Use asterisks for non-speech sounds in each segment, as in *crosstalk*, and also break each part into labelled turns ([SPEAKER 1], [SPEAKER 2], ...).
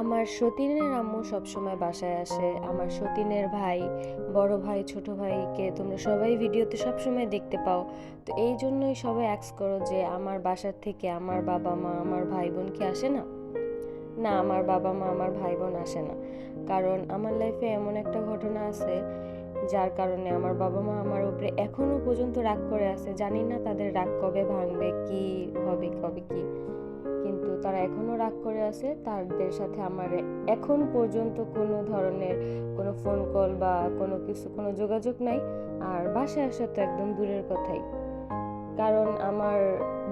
[SPEAKER 1] আমার সতীনের আম্মু সবসময় বাসায় আসে। আমার সতীনের ভাই, বড় ভাই, ছোট ভাইকে তোমরা সবাই ভিডিওতে সবসময় দেখতে পাও। তো এই জন্যই সবাই অ্যাক্স করো যে আমার বাসার থেকে আমার বাবা মা, আমার ভাই বোন কি আসে না? না, আমার বাবা মা, আমার ভাই বোন আসে না। কারণ আমার লাইফে এমন একটা ঘটনা আছে, যার কারণে আমার বাবা মা আমার উপরে এখনও পর্যন্ত রাগ করে আছে। জানি না তাদের রাগ কবে ভাঙবে, কি হবে, কবে কি। কিন্তু তারা এখনও রাগ করে আছে। তাদের সাথে আমার এখন পর্যন্ত কোনো ধরনের কোনো ফোন কল বা কোনো কিছু, কোনো যোগাযোগ নাই। আর বাসায় আসা তো একদম দূরের কথাই। কারণ আমার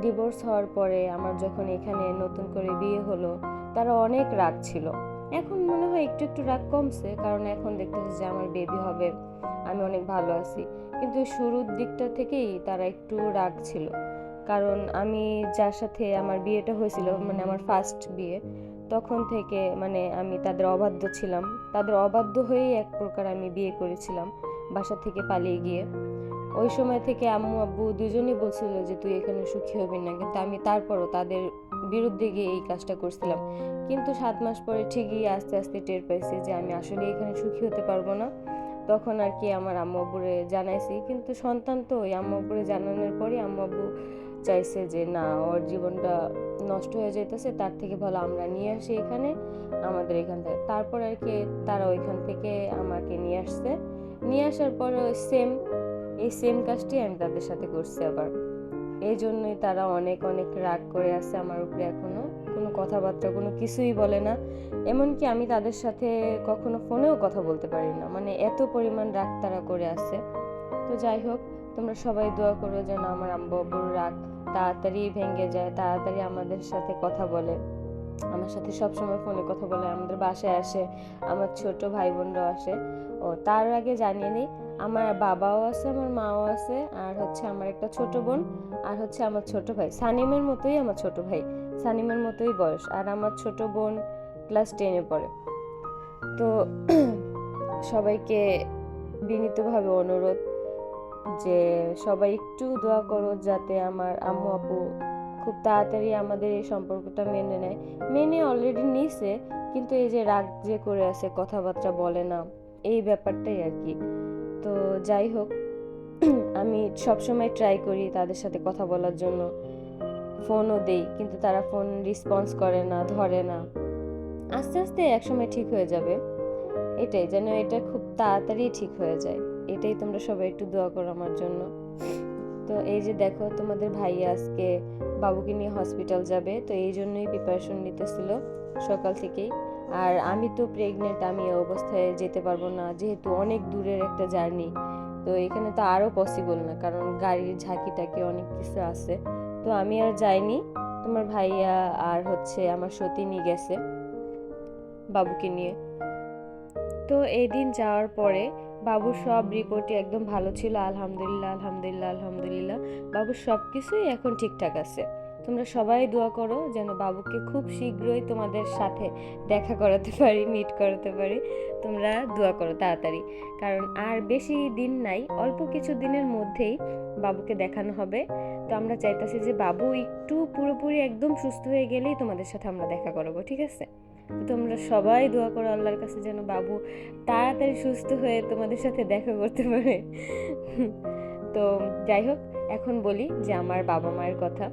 [SPEAKER 1] ডিভোর্স হওয়ার পরে আমার যখন এখানে নতুন করে বিয়ে হলো, তারা অনেক রাগ ছিল। এখন মনে হয় একটু একটু রাগ কমছে, কারণ এখন দেখতেছি যে আমার বেবি হবে, আমি অনেক ভালো আছি। কিন্তু শুরুর দিকটা থেকেই তারা একটু রাগ ছিল। কারণ আমি যার সাথে আমার বিয়েটা হয়েছিল মানে আমার ফার্স্ট বিয়ে, তখন থেকে মানে আমি তাদের অবাধ্য ছিলাম। তাদের অবাধ্য হয়েই এক প্রকার আমি বিয়ে করেছিলাম, বাসা থেকে পালিয়ে গিয়ে। ওই সময় থেকে আম্মু, আব্বু দুজনেই বলছিল যে, তুই এখানে সুখী হবি না। কিন্তু আমি তারপরও তাদের বিরুদ্ধে গিয়ে এই কাজটা করছিলাম। কিন্তু সাত মাস পরে ঠিকই আস্তে আস্তে টের পাইছি যে, আমি আসলে এখানে সুখী হতে পারব না। তখন আর কি আমার আম্মু আব্বুরে জানাইছি। কিন্তু সন্তান তো ওই আম্মু আব্বুরে জানানোর পরে আম্মু আব্বু চাইছে যে, না, ওর জীবনটা নষ্ট হয়ে যেতেছে তার থেকে ভালো আমরা নিয়ে আসি এখানে, আমাদের এখান থেকে। তারপর আর কি তারা ওইখান থেকে আমাকে নিয়ে আসছে। নিয়ে আসার পরে সেম এই সেম কাজটি আমি তাদের সাথে করছি আবার। এই জন্যই তারা অনেক অনেক রাগ করে আছে আমার উপরে এখনও। কোনো কথাবার্তা, কোনো কিছুই বলে না। এমনকি আমি তাদের সাথে কখনো ফোনেও কথা বলতে পারি না। মানে এত পরিমাণ রাগ তারা করে আছে। তো যাই হোক তোমরা সবাই দোয়া করো যেন আমার আব্বুর রাগ তাড়াতাড়ি ভেঙে যায়, তাড়াতাড়ি আমাদের সাথে কথা বলে। আমার সাথে সবসময় ফোনে কথা বলে, আমাদের বাসায় আসে, আমার ছোট ভাই বোনরাও আসে। ও, তার আগে জানিয়ে নিই, আমার বাবাও আছে, আমার মাও আছে, আর হচ্ছে আমার একটা ছোট বোন, আর হচ্ছে আমার ছোট ভাই। সানিমের মতোই আমার ছোট ভাই, সানিমের মতোই বয়স, আর আমার ছোট বোন ক্লাস টেনে পড়ে। তো *clears throat* সবাইকে বিনীতভাবে অনুরোধ যে সবাই একটু দোয়া করো যাতে আমার আম্মু, আপু খুব তাড়াতাড়ি আমাদের এই সম্পর্কটা মেনে নেয়। মেনে অলরেডি নিছে, কিন্তু এই যে রাগ যে করে আছে, কথাবার্তা বলে না, এই ব্যাপারটাই আর কি। তো যাই হোক, *clears throat* আমি সবসময় ট্রাই করি তাদের সাথে কথা বলার জন্য। ফোনও দেই, কিন্তু তারা ফোন রেসপন্স করে না, ধরে না। আস্তে আস্তে একসময় ঠিক হয়ে যাবে। এটাই, যেন এটা খুব তাড়াতাড়ি ঠিক হয়ে যায়। এটাই তোমরা সবাই একটু দোয়া করো আমার জন্য। তো এই যে দেখো, তোমাদের ভাই আজকে বাবুকে নিয়ে হসপিটাল যাবে, তো এই জন্যই প্রিপারেশন নিতেছিল সকাল থেকেই। আর আমি তো প্রেগনেন্ট আমি অবস্থায় যেতে পারব না, যেহেতু অনেক দূরের একটা জার্নি তো এখানে তো আরও পসিবল না, কারণ গাড়ির ঝাঁকি টাকি অনেক কিছু আছে। তো আমি আর যাইনি, তোমার ভাইয়া আর হচ্ছে আমার সতীনই গেছে বাবুকে নিয়ে। তো এই দিন যাওয়ার পরে বাবুর সব রিপোর্টই একদম ভালো ছিল, আলহামদুলিল্লাহ আলহামদুলিল্লাহ আলহামদুলিল্লাহ। বাবুর সব কিছুই এখন ঠিকঠাক আছে। তোমরা সবাই দোয়া করো যেন বাবুকে খুব শীঘ্রই তোমাদের সাথে দেখা করাতে পারি মিট করাতে পারি। তোমরা দোয়া করো তাড়াতাড়ি। কারণ আর বেশি দিন নাই, অল্প কিছু দিনের মধ্যেই বাবুকে দেখানো হবে। তো আমরা চাইতেছি যে বাবু একটু পুরোপুরি একদম সুস্থ হয়ে গেলেই তোমাদের সাথে আমরা দেখা করাবো, ঠিক আছে? তোমরা সবাই দোয়া করো আল্লাহর কাছে যেন বাবু তাড়াতাড়ি সুস্থ হয়ে তোমাদের সাথে দেখা করতে পারে। তো যাই হোক, এখন বলি যে আমার বাবা মায়ের কথা।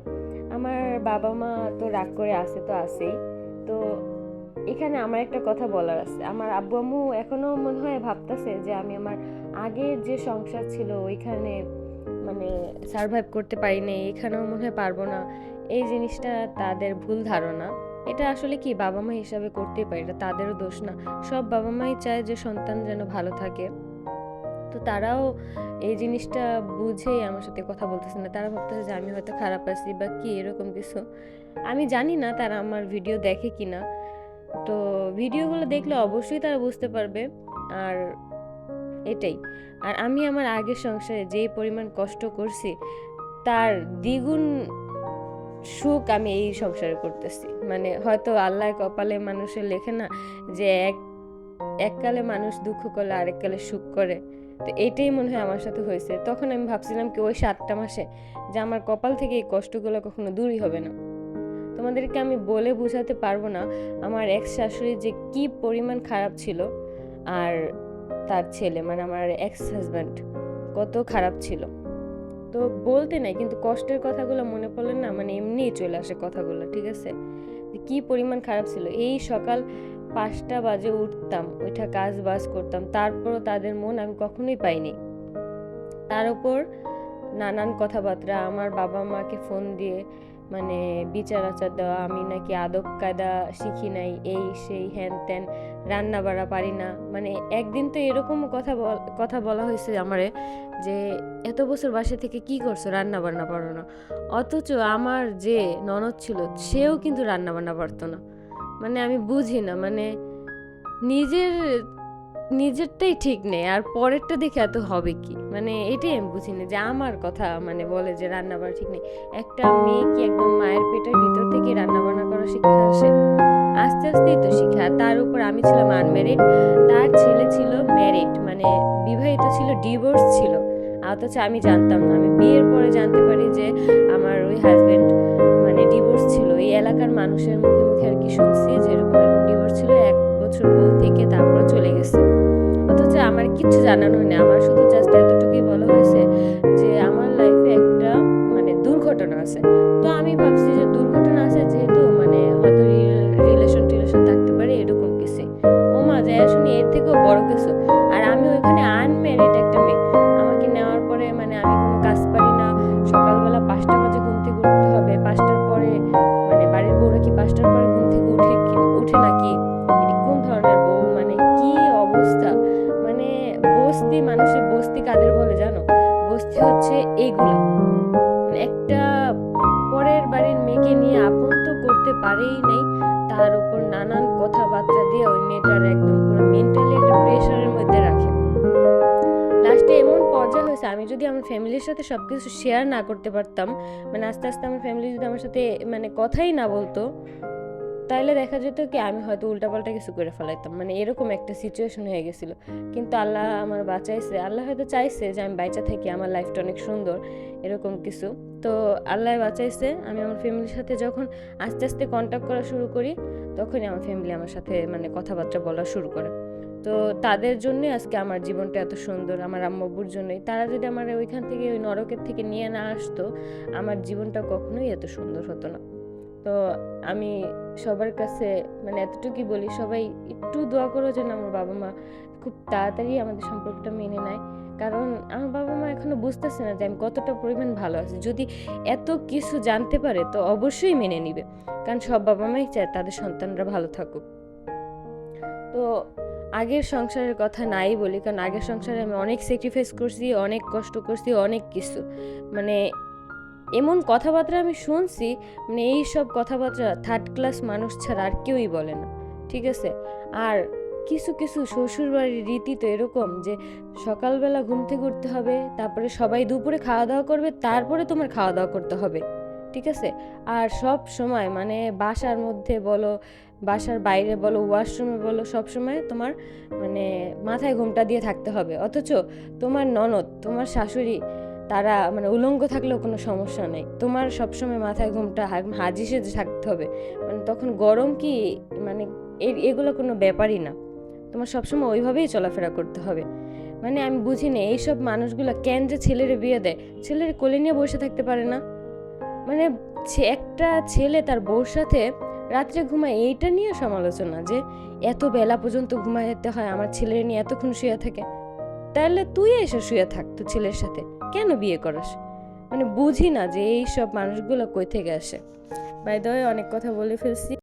[SPEAKER 1] আমার বাবা মা তো রাগ করে আসে তো আসেই তো এখানে আমার একটা কথা বলার আছে। আমার আব্বু আম্মু এখনও মনে হয় ভাবতেছে যে আমি আমার আগের যে সংসার ছিল ওইখানে মানে সারভাইভ করতে পারিনি এখানেও মনে হয় পারব না। এই জিনিসটা তাদের ভুল ধারণা। এটা আসলে কি বাবা মা হিসাবে করতেই পারি? এটা তাদেরও দোষ না। সব বাবা মাই চায় যে সন্তান যেন ভালো থাকে। তো তারাও এই জিনিসটা বুঝেই আমার সাথে কথা বলতেছে না। তারা ভাবতেছে যে আমি হয়তো খারাপ আছি বা কি এরকম কিছু। আমি জানি না তারা আমার ভিডিও দেখে কি না। তো ভিডিওগুলো দেখলে অবশ্যই তারা বুঝতে পারবে। আর এটাই। আর আমি আমার আগের সংসারে যেই পরিমাণ কষ্ট করছি, তার দ্বিগুণ সুখ আমি এই সংসারে করতেছি। মানে হয়তো আল্লাহ কপালে মানুষের লেখে না যে এক, এককালে মানুষ দুঃখ করলে আরেককালে সুখ করে। তো এটাই মনে হয় আমার সাথে হয়েছে। তখন আমি ভাবছিলাম কি ওই সাতটা মাসে যে আমার কপাল থেকে এই কষ্টগুলো কখনো দূরই হবে না। তোমাদেরকে আমি বলে বোঝাতে পারব না আমার এক শাশুড়ি যে কি পরিমাণ খারাপ ছিল আর তার ছেলে মানে আমার এক্স হাজব্যান্ড কত খারাপ ছিল। তো বলতে নাই, কিন্তু কষ্টের কথাগুলো মনে পড়লে না মানে এমনিই চলে আসে কথাগুলো, ঠিক আছে? কি পরিমাণ খারাপ ছিল। এই সকাল পাঁচটা বাজে উঠতাম ওইটা কাজ বাজ করতাম, তারপরও তাদের মন আমি কখনোই পাইনি। তার উপর নানান কথাবার্তা, আমার বাবা মাকে ফোন দিয়ে মানে বিচার আচার দেওয়া, আমি নাকি আদব কায়দা শিখি নাই, এই সেই হ্যান ত্যান রান্না বাড়া পারি না। মানে একদিন তো এরকম কথা কথা বলা হয়েছে আমারে যে, এত বছর বাসা থেকে কি করছ? রান্না বান্না পারো না। অথচ আমার যে ননদ ছিল, সেও কিন্তু রান্না বান্না পারতো না। মানে আমি বুঝি না মানে নিজের নিজেরটাই ঠিক নেই, আর পরেরটা দেখে এত হবে কি? মানে এটাই আমি বুঝি না যে আমার কথা মানে বলে যে রান্না বান্না ঠিক নেই। একটা মেয়ে কি একদম মায়ের পেটের ভিতর থেকে রান্না বান্না করা শিখে আসে? আস্তে আস্তেই তো আর তার উপর আমি ছিলাম আনম্যারিড তার ছেলে ছিল ম্যারিড মানে বিবাহিত ছিল ডিভোর্স ছিল। অথচ আমি জানতাম না। আমি বিয়ের পরে জানতে পারি যে আমার ওই হাজবেন্ড মানে ডিভোর্স ছিল। এই এলাকার মানুষের মুখে মুখে আর কি শুনছি যে এরকম ডিভোর্স ছিল, এক বছর বউ থেকে তারপর চলে গেছে। অথচ আমার কিছু জানানো হয়নি আমার শুধু জাস্ট এতটুকুই পারেই নেই। তার উপর নানান কথাবার্তা দিয়ে ওই মেয়েটার একদম পুরো মেন্টালি একটা প্রেশারের মধ্যে রাখে। লাস্টে এমন পর্যায়ে হয়েছে, আমি যদি আমার ফ্যামিলির সাথে সব কিছু শেয়ার না করতে পারতাম মানে আস্তে আস্তে আমার ফ্যামিলি যদি আমার সাথে মানে কথাই না বলতো, তাইলে দেখা যেত কি আমি হয়তো উল্টাপাল্টা কিছু করে ফেলাইতাম। মানে এরকম একটা সিচুয়েশন হয়ে গেছিল। কিন্তু আল্লাহ আমার বাঁচাইছে। আল্লাহ হয়তো চাইছে যে আমি বাইচা থাকি, আমার লাইফটা অনেক সুন্দর, এরকম কিছু। তো আল্লাহ বাঁচাইছে। আমি আমার ফ্যামিলির সাথে যখন আস্তে আস্তে কন্ট্যাক্ট করা শুরু করি, তখনই আমার ফ্যামিলি আমার সাথে মানে কথাবার্তা বলা শুরু করে। তো তাদের জন্যই আজকে আমার জীবনটা এত সুন্দর, আমার আম্মাবুর জন্যই। তারা যদি আমার ওইখান থেকে ওই নরকের থেকে নিয়ে না আসতো, আমার জীবনটা কখনোই এত সুন্দর হতো না। তো আমি সবার কাছে মানে এতটুকুই বলি, সবাই একটু দোয়া করো যেন আমার বাবা মা খুব তাড়াতাড়ি আমাদের সম্পর্কটা মেনে নেয়। কারণ আমার বাবা মা এখনও বুঝতেছে না যে আমি কতটা পরিমাণ ভালো আছি। যদি এত কিছু জানতে পারে তো অবশ্যই মেনে নিবে। কারণ সব বাবা মাই চায় তাদের সন্তানরা ভালো থাকুক। তো আগের সংসারের কথা নাই বলি, কারণ আগের সংসারে আমি অনেক স্যাক্রিফাইস করছি, অনেক কষ্ট করছি, অনেক কিছু। মানে এমন কথাবার্তা আমি শুনছি মানে এই সব কথাবার্তা থার্ড ক্লাস মানুষ ছাড়া আর কেউই বলে না, ঠিক আছে? আর কিছু কিছু শ্বশুরবাড়ির রীতি তো এরকম যে সকালবেলা ঘুম থেকে উঠতে হবে, তারপরে সবাই দুপুরে খাওয়া দাওয়া করবে, তারপরে তোমার খাওয়া দাওয়া করতে হবে, ঠিক আছে? আর সব সময় মানে বাসার মধ্যে বলো, বাসার বাইরে বলো ওয়াশরুমে বলো, সব সময় তোমার মানে মাথায় ঘুমটা দিয়ে থাকতে হবে। অথচ তোমার ননদ, তোমার শাশুড়ি তারা মানে উলঙ্গ থাকলেও কোনো সমস্যা নেই। তোমার সবসময় মাথায় ঘুমটা হাজি সেজে থাকতে হবে। মানে তখন গরম কি মানে এগুলো কোনো ব্যাপারই না। তোমার সবসময় ওইভাবেই চলাফেরা করতে হবে। মানে আমি বুঝি না, এইসব মানুষগুলো কেন যে ছেলের বিয়ে দেয়? ছেলের কোলে নিয়ে বসে থাকতে পারে না। মানে একটা ছেলে তার বউর সাথে রাত্রে ঘুমায়, এইটা নিয়ে সমালোচনা যে এত বেলা পর্যন্ত ঘুমাইতে হয়, আমার ছেলের নিয়ে এতক্ষণ শুয়ে থাকে। তাহলে তুই এসে শুয়ে থাক তো ছেলের সাথে। কেন বিয়ে করাস? মানে বুঝি না যে এই সব মানুষগুলো কই থেকে আসে। বাই দয় অনেক কথা বলে ফেলছি।